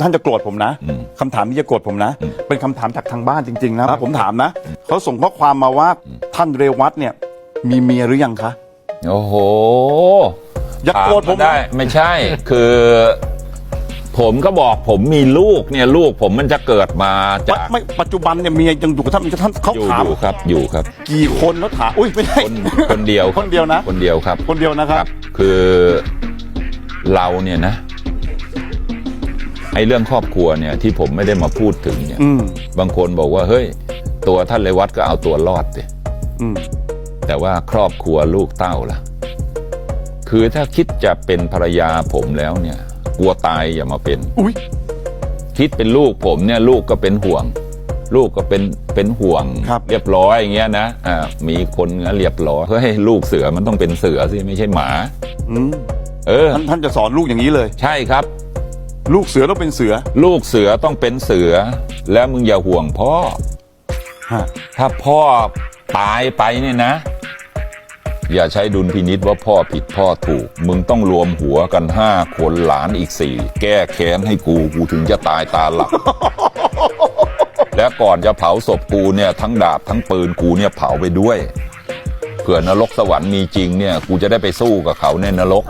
ท่านจะโกรธผมนะอืมคำถามนี้จะโกรธผมนะอืมเป็นคำถามจากทางบ้านจริงๆนะผมถามนะเขาส่งข้อความมาว่าท่านเรวัตเนี่ยมีเมียหรือยังคะโอ้โหอย่าโกรธผมถาาได้ ไม่ใช่ คือ ผมก็บอกผมมีลูกเนี่ยลูกผมมันจะเกิดมาจากไม่ปัจจุบันเนี่ยเมียยังอยู่กับท่านท่านเขาอยู่ถามอยู่ครับ อยู่ครับ กี่คนแล้วถามอุ้ยไม่ได้คนคนเดียวคนเดียวนะ คนเดียวครับ คนเดียวนะครับ คือเราเนี่ยนะ ไอ้เรื่องครอบครัวเนี่ยที่ผมไม่ได้มาพูดถึงเนี่ยอืมบางคนบอกว่าเฮ้ย ตัวท่านเลวัตก็เอาตัวรอดสิอืมแต่ว่าครอบครัวลูกเต้าล่ะ คือถ้าคิดจะเป็นภรรยาผมแล้วเนี่ย กลัวตายอย่ามาเป็น อุ้ยคิดเป็นลูกผมเนี่ย ลูกก็เป็นห่วง ลูกก็เป็นเป็นห่วงครับเรียบร้อยอย่างเงี้ยนะอ่ามีคนงั้นเรียบร้อยเฮ้ยลูกเสือมันต้องเป็นเสือสิไม่ใช่หมา อืมเออท่านท่านจะสอนลูกอย่างนี้เลย ใช่ครับ ลูกเสือต้องเป็นเสือ ลูกเสือต้องเป็นเสือ แล้วมึงอย่าห่วงพ่อ ฮะ ถ้าพ่อตายไปเนี่ยนะ อย่าใช้ดุลพินิษว่าพ่อผิดพ่อถูก มึงต้องรวมหัวกันห้าคนหลานอีกสี่แก้แค้นให้กูกูถึงจะตายตาหลับ และก่อนจะเผาศพกูเนี่ยทั้งดาบทั้งปืนกูเนี่ยเผาไปด้วย เผื่อนรกสวรรค์มีจริงเนี่ย กูจะได้ไปสู้กับเขาในนรก